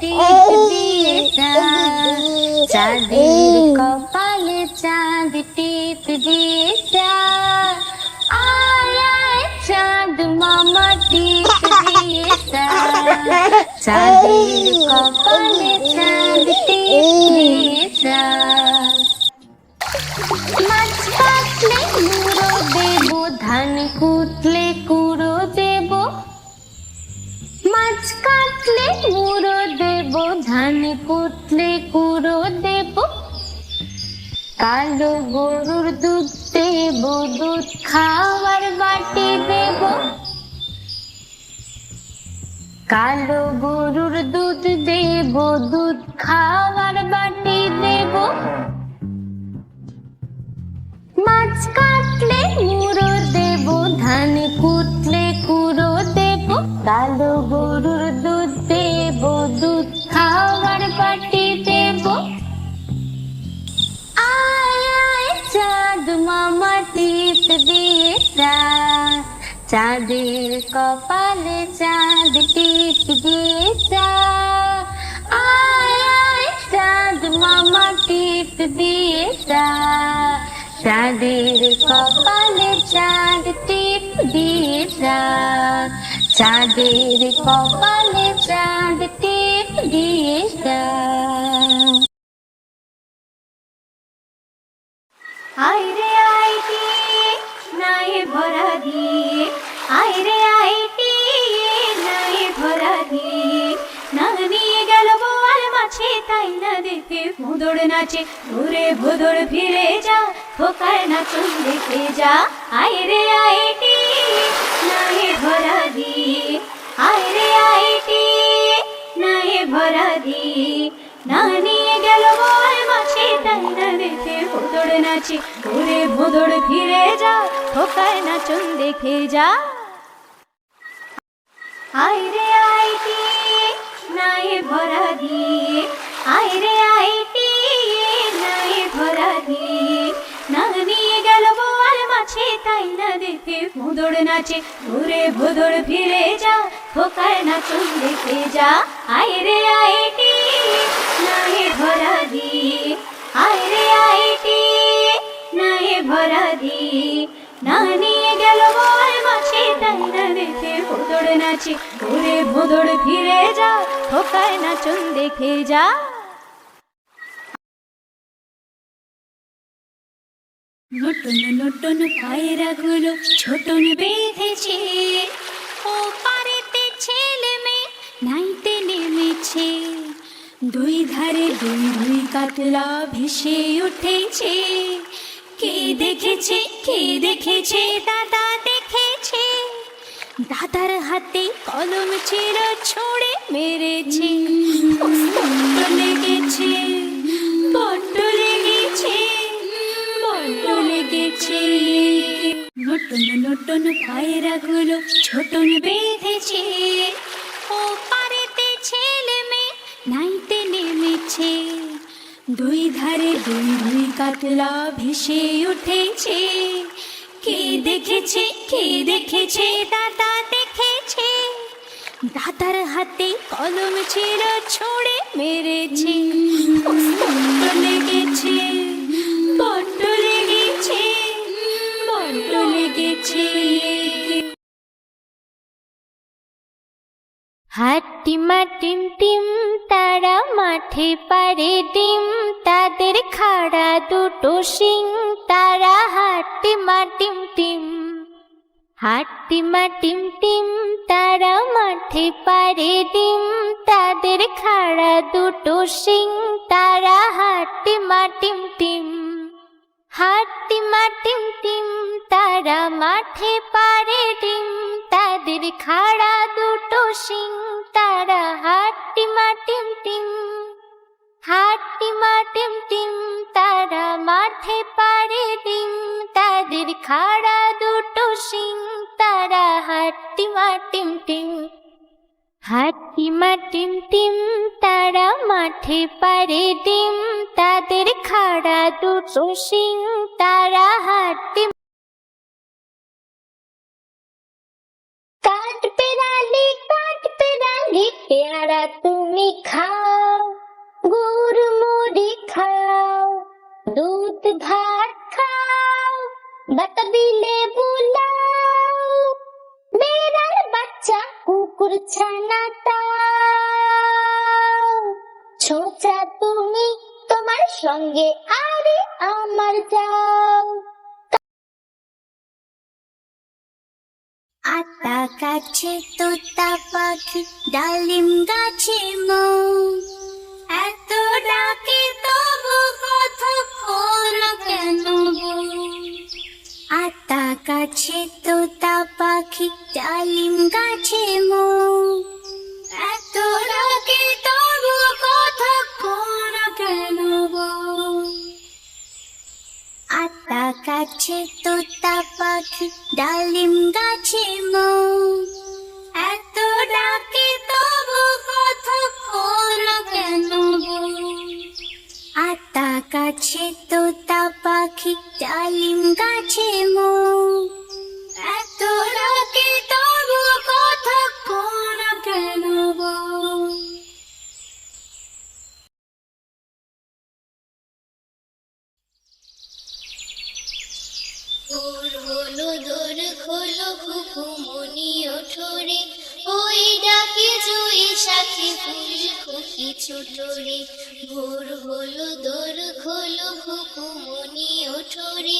টিপ দিয়ে চাঁদ চাঁদের কপালে চাঁদ টিপ দিয়ে চাঁদ আয় চাঁদ মামা টিপ দিয়ে চাঁদ চাঁদের কপালে চাঁদ টিপ দিয়ে মাছ কাটলে ধান কুটলে মাছ কাটলে দেব, ধান কুটলে দেব। কালো গরুর দুধ দেব, দুধ খাওয়ার বাটি দেব। কালো গরুর দুধ দেব, দুধ খাওয়ার বাটি দেব। মাছ কাটলে মুড়ো দেব, ধান কুটলে দেব কালো গরুর দুধ দেব, দুধ খাওয়ার বাটি দেব। চাঁদ মামা টিপ দিয়ে চাঁদ। চাঁদের কপালে চাঁদ টিপ দিয়ে চাঁদ। আয়, চাঁদ মামা টিপ দিয়ে চাঁদ। চাঁদের কপালে চাঁদ টিপ দিয়ে চাঁদ। চাঁদের কপালে চাঁদ টিপ দিয়ে চাঁদ আইরে আইটি নাই ভরা দিয়ে। আইরে আইটি নাই ভরা নিয়ে গেল বোয়াল মাছে, তাই না দেখে ভোদর নাচে। ঘুরে ফিরে যা, খোকার দেখে যা। আইরে আইটি নাই ভরা দিয়ে আইরে আইটি নাই ভরা দিয়ে না নিয়ে গেল বল মাছে তাই না দেখে ভোদর নাচে ঘুরে ভোদর ফিরে যা খোকার নাচন দেখে যা আইরে আইটি নাই ভরা দিয়ে আইরে আইটি নাই ভরা দিয়ে মাছে তাই না দেখে ভোদর নাচে। ঘুরে ভোদর ফিরে যা, খোকার নাচন দেখে যা। আয় আইরে আইটি নাহে ভরা দিয়ে। আইরে আইটি নাহে ভরা দিয়ে। না নিয়ে গেল বল মাছে, তাই না দেখে ভোদর নাচে। ঘুরে ভোদর ফিরে যা, খোকার নাচন দেখে যা। নটন নটন পায়রাগুলো ছোটন বেঁধেছে। ও পারেতে ছেলে মেয়ে নাইতে নেমেছে। দুই ধারে দুই দুই কাতলা ভেসে উঠেছে। কে দেখেছে কে দেখেছে, দাদা দেখেছে। দাদার হাতে কলম ছিল ছুঁড়ে মেরেছে। লেগেছে নটন নটন পায়রাগুলো ছোটন বেঁধেছে। ও পারেতে ছেলে মেয়ে নাইতে নেমেছে। দুই ধারে দুই দুই কাতলা ভেসে উঠেছে। কে দেখেছে কে দেখেছে দাদা দেখেছে। দাদার হাতে কলম ছিল ছুঁড়ে মেরেছে। লেগেছে। হাটিমা টিম টিম, তারা মাঠে পারে ডিম। তাদের খাড়া দুটো শিং, তারা হাটিমা টিম টিম। হাটিমা টিম টিম, তারা মাঠে পারে ডিম। তাদের খাড়া দুটো সিং তারা হাটিমা টিম টিম। হাটিমা মাটিম টিম, তারা মাঠে পারে ডিম। তাদের খাড়া শিং তারা হাটিমা টিম টিম হাটিমা টিম টিম তারা মাঠে পারে ডিম তাদের খাড়া দুটো সিং তারা হাটিমা টিম টিম হাটিমা টিম টিম তারা মাঠে পারে ডিম তাদের খাড়া দুটো সিং তারা হাটি তুমি খাও, গুড় খাও, দুধ ভাত খাও, বাতাবি লেবু লাও বেড়ার বাচ্চা কুকুর ছানা তাও ছোচা তুমি তোমার সঙ্গে, আরে আমার যাও। আতা কাছে তোতা পাখি ডালিম গাছে মো। এত ডাকে তবু কথা খোলা কেন? খোলো খুকুমনি ওঠরে, ওই ডাকে জুই সাথে ফুল খুকি ছোটরে। ভোর হলো, দোর খোলো খুকুমনি ওঠরে,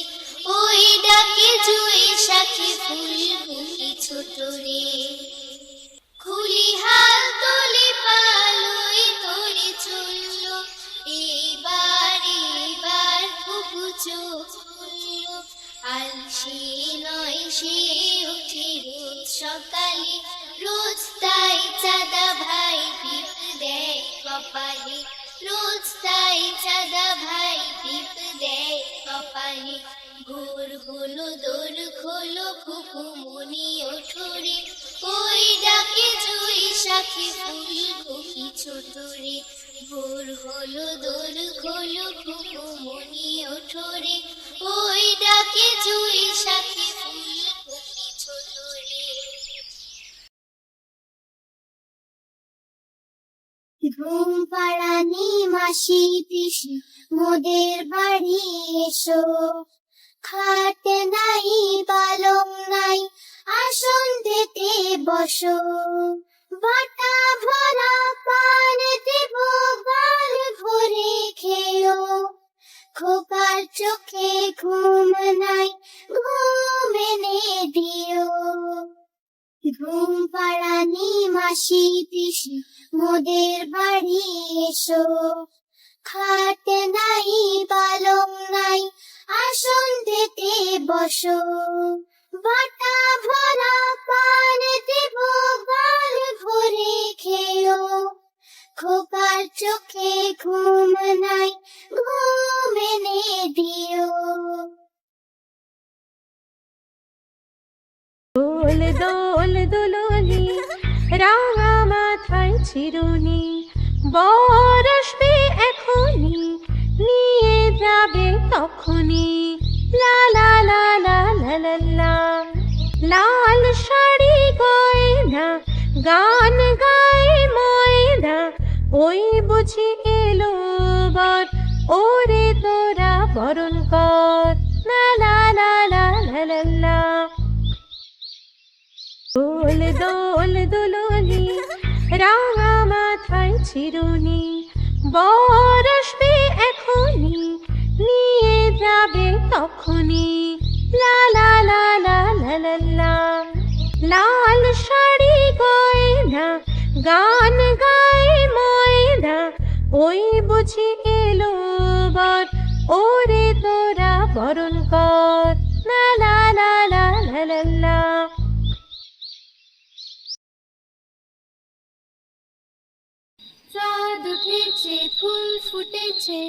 ওই ডাকে জুই সাথে ফুল খুকি ছোটরে। খুলি হাল তুলি পালুই তোরে চলল এবার এবার ফুকু চোখ আলসি নয় সে উঠে রোজ সকালে, রোজ তাই চাঁদা ভাই পিপ দেয় কপালে। রোজ তাই চাঁদা ভাই পিপ দেয় কপালে। ভোর হলো, দোর খোলো খুকু মনি ওঠরে। ওই ডাকে জুই সাথে ফুল খুকি ছোটরে। ভোর হলো, দোর খোলো খুকু মনি ওঠরে। ওই ডাকে জুই সাথে ফুল ঘুম পাড়ানি মাসি পিসি মোদের বাড়ি এসো। খাটে নাই, পালং নাই, আসন পেতে বসো। বাটা ভরা পান দেব গাল ভরে খেও। খোকার চোখে ঘুম নাই, ঘুম এনে দিও। ঘুম পাড়ানি মাসি পিসি মোদের বাড়ি এসো। খাটে নাই, পালং নাই, আসন পেতে বসো। বাটা ভরা পান দেব গাল ভরে খেও খোকার চোখে ঘুম নাই, ঘুম এনে দিও। দোল দোল দোলনি রাঙা মাথায় চিরুনি বরসবে এখনি নিয়ে যাবে তখনি লা লা লা লা লা লা লাল শাড়ি গয়না গান গায় ময়না ওই বুঝি এলো বর ওরে তোরা বরণ কর লা লা লা লা লা লা দোল দোল, দোলনি, রাঙা মাথায় চিরুনি বরসবে এখনি নিয়ে যাবে তখনি লা লা লা লা লা লা। লাল শাড়ি গয়না, গান গায় ময়না, ওই বুঝি এলো বর, ওরে তোরা বরণ কর। লা লা লা লা উঠেছে ফুল ফুটেছে,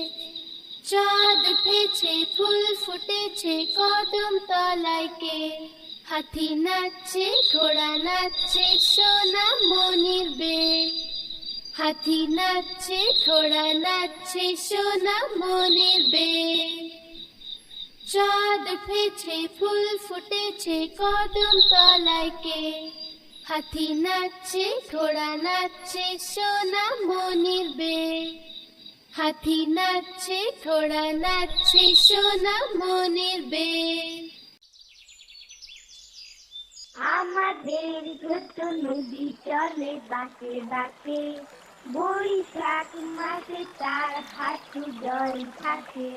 চাঁদ উঠেছে, ফুল ফুটেছে, কদম তলায় কে? হাতি নাচছে, ঘোড়া নাচছে, সোনা মনির বে। হাতি নাচছে, ঘোড়া নাচছে, সোনা মনির বে। চাঁদ উঠেছে, ফুল ফুটেছে, কদম তলায় কে? হাতি নাচছে ঘোড়া নাচছে সোনা মনির বে। হাতি নাচছে ঘোড়া নাচছে সোনা মনির বে। আমাদের ছোট নদী চলে বাঁকে বাঁকে। বৈশাখ মাসে তার হাঁটু জল থাকে।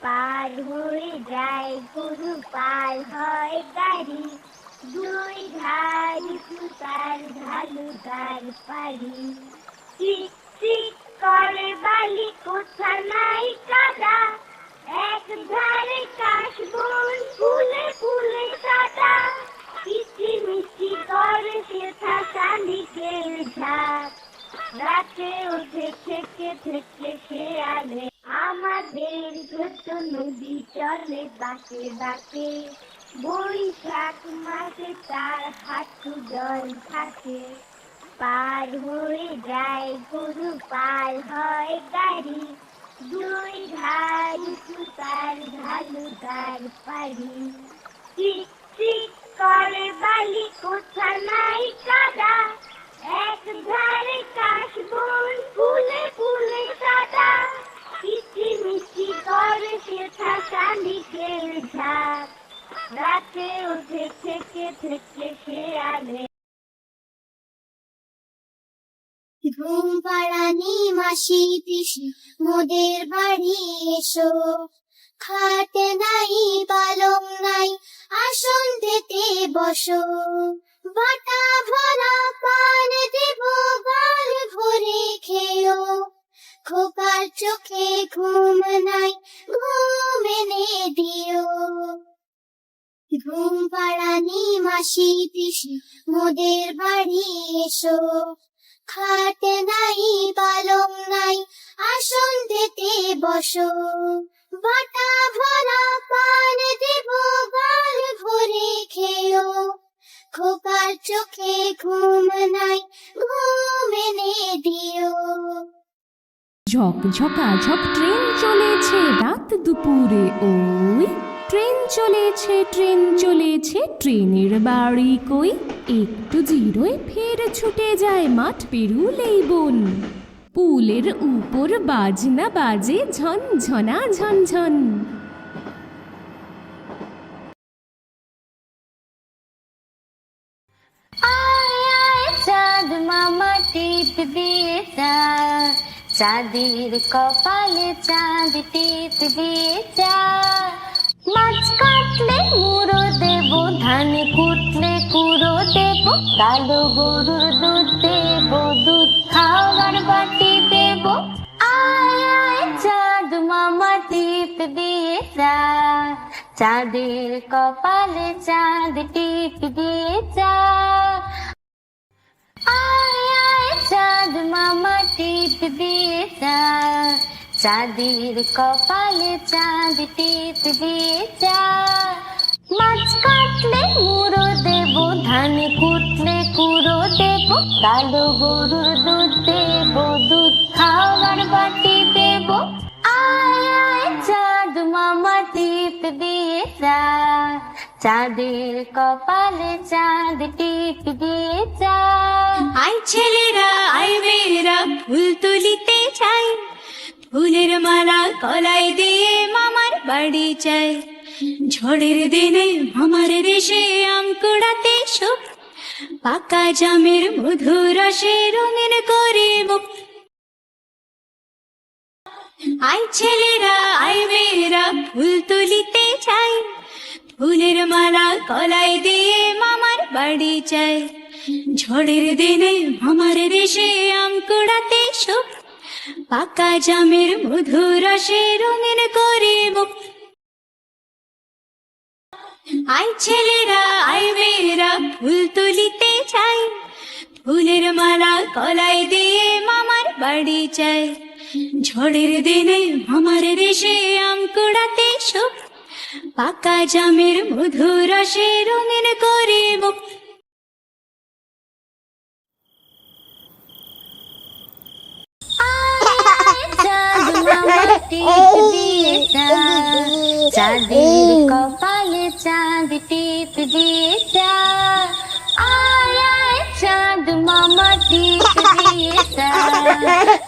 পার হয়ে যায় গরু, পার হয় গাড়ি। দুই ধার তার ঢালু তার পারি চিক করে বালি কোথা নাই কাদা? এক ধারে কাশবন, ফুলে ফুলে সাদা। মিষ্টি মিষ্টি করে সেথা শালিকের ঝাঁক। রাতে উঠে থেকে থেকে শেয়ালে আমাদের ছোট নদী চলে, বাঁকে বাঁকে। বৈশাখ মাসে তার হাঁটু জল থাকে। পার হয়ে যায়, গরু পার হয় গাড়ি। দুই ধার তার ঢালু তার পারি চিক করে বালি, কোথা নাই কাদা। এক ধারে কাশবন ফুলে ফুলে সাদা মিষ্টি মিষ্টি করে সেথা শালিকের ঝাঁক উঠে থেকে থেকে ঘুম পাড়ানি মাসি পিসি মোদের বাড়ি এসো। খাটে নাই, পালং নাই, আসন পেতে বসো। বাটা ভরা পান দেব, গাল ভরে খেও খোকার চোখে ঘুম নাই, ঘুম এনে দিও। ঘুম পাড়ানি মাসি পিসি মোদের বাড়ি এসো। খাটে নাই, পালং নাই, আসন পেতে বসো। বাটা ভরা পান দেব গাল ভরে খেও। খোকার চোখে ঘুম নাই, ঘুম এনে দিও। ঝক ঝকাঝক ট্রেন চলেছে রাত দুপুরে, ওই ট্রেন চলেছে ট্রেন চলেছে, ট্রেনের বাড়ি কই? একটু জিরোয় ফের ছুটে যায় মাঠ পেরুলেই বন। পুলের উপর বাজনা বাজে ঝনঝনা ঝনঝন। আয় আয়, চাঁদ মামা কপালে চাঁদ টিপ দিয়ে যা। মাছ কাটলে মুড়ো দেব, ধান কুটলে কুড়ো দেব, কালো গরুর দুধ দেব, দুধ খাওয়ার বাটি দেব। চাঁদ মামা টিপ দিয়ে যা। চাঁদের কপালে চাঁদ টিপ দিয়ে যা। আয়, চাঁদ মামা টিপ দিয়ে যা। চাঁদের কপালে চাঁদ টিপ দিয়ে যা। মাছ কাটলে মুড়ো দেব, ধান কুটলে কুড়ো দেব, কালো গরুর দুধ দেব, দুধ খাওয়ার বাটি দেব। চাঁদ মামা টিপ দিয়ে যা। চাঁদের কপালে চাঁদ টিপ দিয়ে যা। আই ছেলেরা আই মেয়েরা, ফুল তুলিতে চাই। ফুলের মালা কলাই দিয়ে মামার বাড়ি চাই ঝড়ের দিনে মামার দেশে আম সুখ পাকা জামের মধুর রসে রঙিন করে মুখ। আই ছেলেরা, আই মেয়েরা ফুল তুলিতে চাই। ফুলের মালা কলাই দিয়ে মামার বাড়ি চাই ঝড়ের দিনে মামার দেশে আম সুখ পাকা জামের মধুর রসে রঙিন করে মুখ। আই ছেলেরা আই মেয়েরা, ফুল তুলিতে চাই। ফুলের মালা কলাই দিয়ে মামার বাড়ি চাই। ঝড়ের দিনে মামার দেশে আম কুড়াতে সুখ পাকা জামের মধুর রসে রঙিন করে মুখ। টিপ দিয়েছা। চাঁদের কপালে চাঁদ টিপ দিয়েছা। আয় চাঁদ মামা টিপ দিয়েছা।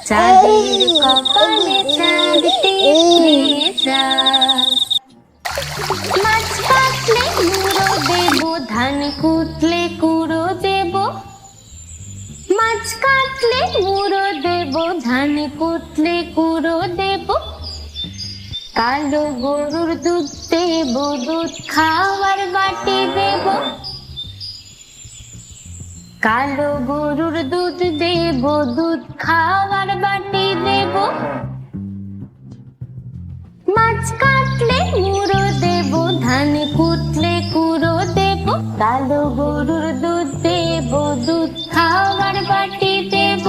চাঁদের কপালে চাঁদ টিপ দিয়েছা। মাছ পাতলে ধান কুতলে কু মাছ কাটলে মুড়ো দেব, ধান কুটলে কুড়ো দেব। কালো গরুর দুধ দেব, দুধ খাওয়ার বাটি দেব। কালো গরুর দুধ দেব, দুধ খাওয়ার বাটি দেব। মাছ কাটলে মুড়ো দেব, ধান কুটলে কুড়ো দেব কালো গরুর দুধ দেব, দুধ খাওয়ার বাটি দেব।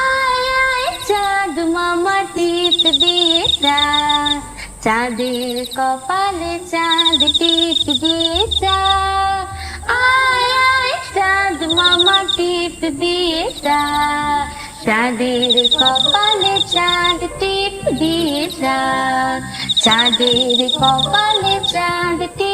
আয় আয়, চাঁদ মামা টিপ দিয়ে চাঁদের কপালে চাঁদ টিপ দিয়ে যা আয় আয়, চাঁদ মামা টিপ দিয়ে চাঁদের কপালে চাঁদ টিপ দিয়ে চাঁদের কপালে চাঁদ টিপ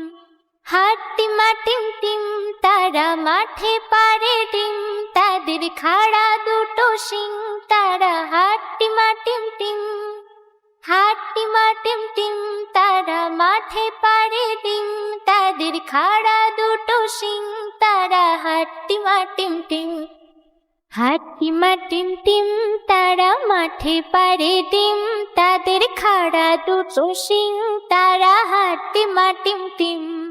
হাট্টিমা টিম টিম, তারা মাঠে পারে ডিম। তাদের খাড়া দুটো শিং, তারা হাট্টিমা টিম টিম। হাট্টিমা টিম টিম, তারা মাঠে পারে ডিম। তাদের খাড়া দুটো শিং, তারা হাট্টিমা টিম টিম। হাট্টিমা টিম টিম, তারা মাঠে পারে ডিম। তাদের খাড়া দুটো শিং, তারা হাট্টিমা টিম টিম।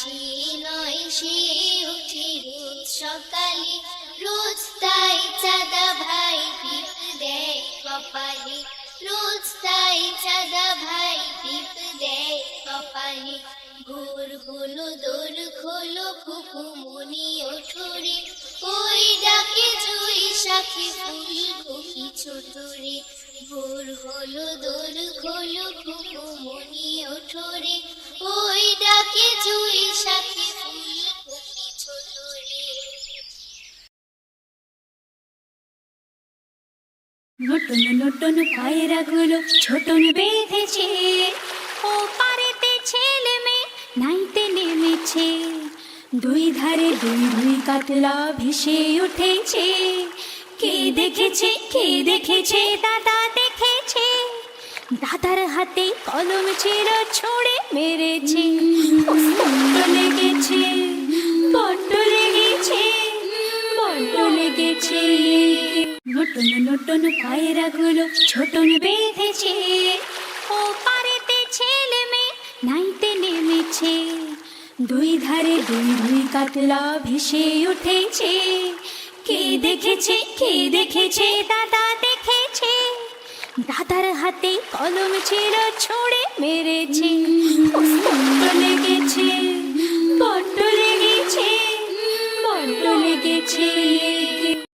আলসি নয় সে উঠে সকালে। রোজ তাই চাঁদা ভাই টিপ দেয় কপালে। রোজ তাই চাঁদা ভাই টিপ দেয় কপালে। ভোর হলো, দোর খোলো খুকু ওই ডাকে জুই সাথে ফুল ছোটরে। ভোর হলো দোর খোলো মনি ওই ডাকে জুই সাথে নটন নটন পায়রাগুলো ছোটন বেঁধেছে। ও পারেতে ছেলে মেয়ে নাইতে নেমেছে। দুই ধারে দুই দুই কাতলা ভেসে উঠেছে। কে দেখেছে কে দেখেছে, দাদা দেখেছে? দাদার হাতে কলম ছিল ছুঁড়ে মেরেছে। লেগেছে, বড্ড লেগেছে বড্ড লেগেছে। নটন নটন পায়রাগুলো ছোটন বেঁধেছে। ও পারেতে ছেলে মেয়ে নাইতে নেমেছে। দুই ধারে দুই দুই কাতলা ভেসে উঠেছে। কে দেখেছে কে দেখেছে? দাদা দেখেছে। দাদার হাতে কলম ছিল, ছুঁড়ে মেরেছে। বড্ড লেগেছে বড্ড লেগেছে বড্ড লেগেছে।